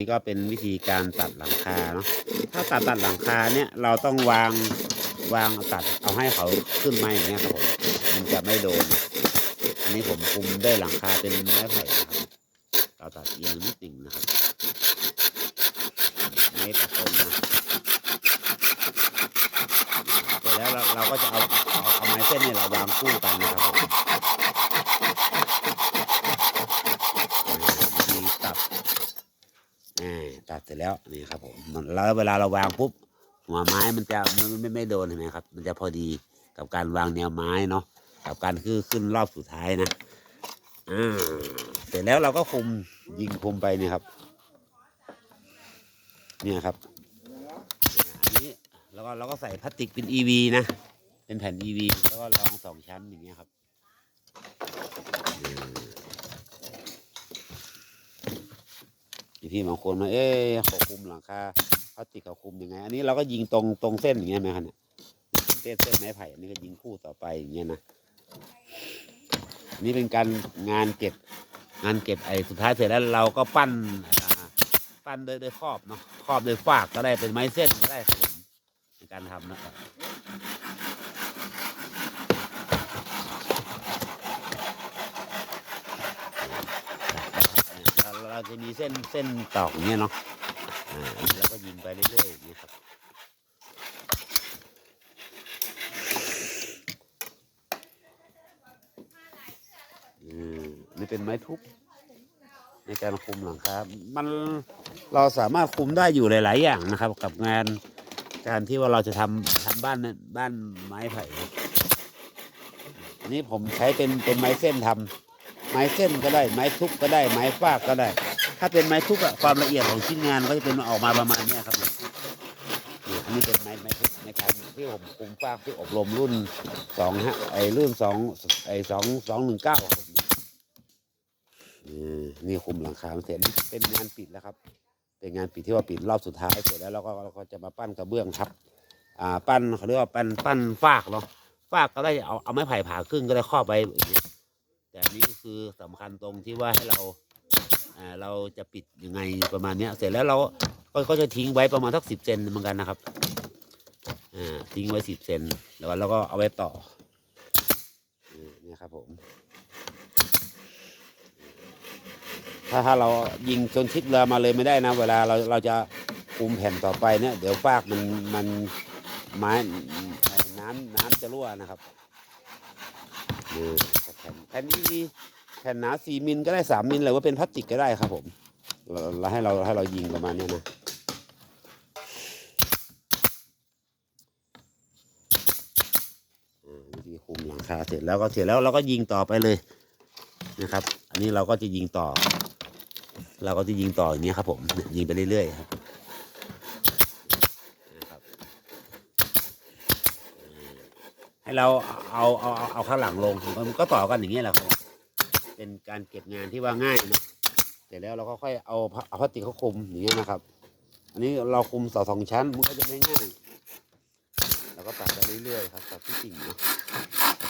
นี่ก็เป็นวิธีการตัดหลังคาเนาะ ถ้าตัดตัดหลังคาเนี่ยเราต้องวางวางตัดเอาให้เขาขึ้นมาอย่างเงี้ยครับผมมันจะไม่โดน อันนี้ผมคุมด้วยหลังคาเป็นไม้ไผ่นะครับเราตัดเอียงนิดหนึ่งนะครับไม่ตัดตรงนะเสร็จแล้วเราเราก็จะเอาเอาเอาไม้เส้นเนี่ยเราวางคู่กันนะครับผมมีตัด อ่าตัด เสร็จแล้วนี่ครับผมมันแล้วเวลาเราวางปุ๊บหัวไม้มันจะมันไม่ไม่โดนเห็นไหมครับ มันจะพอดีกับการวางแนวไม้เนาะกับการคือขึ้นรอบสุดท้ายนะอ่าเสร็จแล้วเราก็คุมยิงคุมไปเนี่ยครับ เนี่ยครับอันนี้แล้วก็เราก็ใส่พลาสติกเป็น EV นะ เป็นแผ่น EV แล้วก็รองสองชั้นอย่างเงี้ยครับอืม พี่บางคนมาเอ๊ะเขาคุมหลังคาพลาสติกเขาคุมยังไง อันนี้เราก็ยิงตรงตรงเส้นอย่างเงี้ยไหมครับเนี่ยเส้นเส้นไม้ไผ่อันนี้ก็ยิงคู่ต่อไปอย่างเงี้ยนะนนี่เป็นการงานเก็บงานเก็บไอ้สุดท้ายเสร็จแล้วเราก็ปั้นปั้นโดยโดยครอบเนาะครอบโดยฟากก็ได้เป็นไม้เส้นก็ได้ผมในการทำนะครับ เราเรา จะมีเส้นเส้นตอกอย่างเงี้ยเนาะอ่าอันนี้เราก็ยิงไปเรื่อยๆอย่างเงี้ครับอืมนี่เป็นไม้ทุบในการคุมหลังคา มันเราสามารถคุมได้อยู่หลาย ๆ อย่างนะครับ กับงานการที่ว่าเราจะทำทำบ้านนั้นบ้านไม้ไผ่อันนี้ผมใช้เป็นเป็นไม้เส้นทำไม้เส้นก็ได้ ไม้ทุบก็ได้ ไม้ฟากก็ได้ ถ้าเป็นไม้ทุบอะความละเอียดของชิ้นงานก็จะเป็นออกมาประมาณเนี้ยครับเนี่ยเนี่ยอันนี้เป็นไม้ไม้ทุบในการที่ผมคุมฟากที่อบรมรุ่นสองฮะไอรุ่นสองไอสองสองหนึ่งเก้าผมนี่คุมหลังคาเสร็จเป็นงานปิดแล้วครับ เป็นงานปิดที่ว่าปิดรอบสุดท้ายเสร็จแล้วเราก็เราก็จะมาปั้นกระเบื้องทับ อ่าปั้นเขาเรียกว่าปั้นปั้นฟากเนาะฟากก็ได้เอาเอาไม้ไผ่ผ่าครึ่งก็ได้ครอบไปแต่นี้ก็คือสำคัญตรงที่ว่าให้เรา อ่าเราจะปิดยังไงประมาณเนี้ย เสร็จแล้วเราก็ก็จะทิ้งไว้ประมาณสักสิบเซนเหมือนกันนะครับอ่าทิ้งไว้สิบเซนแล้วเราก็เอาไว้ต่อนี่ครับผม ถ้าถ้าเรายิงจนชิดเรือมาเลยไม่ได้นะ เวลาเราเราจะคุมแผ่นต่อไปเนี่ย เดี๋ยวฟากมันมันไม้น้ำน้ำจะรั่วนะครับแผ่นแผ่นนี้ ผ่นหนาสี่มิลก็ได้สามมิลหรือว่าเป็นพลาสติกก็ได้ครับผมเราให้เราให้เรายิงประมาณนี้นะวิธีคุมหลังคาเสร็จแล้วก็เสร็จแล้วเราก็ยิงต่อไปเลยนะครับ อันนี้เราก็จะยิงต่อ เราก็จะยิงต่ออย่างนี้ครับ ผมยิงไปเรื่อยๆครับให้เราเอาเอาเอาเอาข้างหลังลงมันก็ต่อกันอย่างนี้แหละครับ เป็นการเก็บงานที่ว่าง่ายนะเสร็จแล้วเราก็ค่อยเอาเอาพลาสติกเขาคลุมอย่างเงี้ยนะครับ อันนี้เราคลุมเสาสองชั้นมันก็จะไม่ง่ายเราก็ตัดไปเรื่อยๆครับตัดที่กิ่งนะ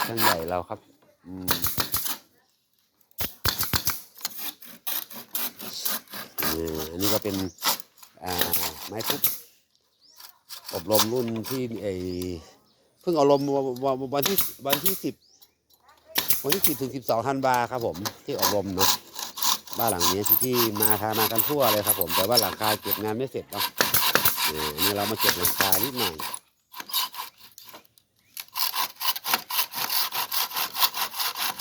ช่างใหญ่เราครับอืมอันนี้ก็เป็นไม้ทุบอบรมรุ่นที่ไอเพิ่งอาลมวันที่วันที่สิบ วันที่สิบถึงสิบสองธันวาครับผมที่อบรมเนาะบ้านหลังนี้ที่ที่มาทามากันทั่วเลยครับผมแต่ว่าหลังคาเก็บงานไม่เสร็จเนาะนนี้เรามาเก็บหลังคานิดหน่อย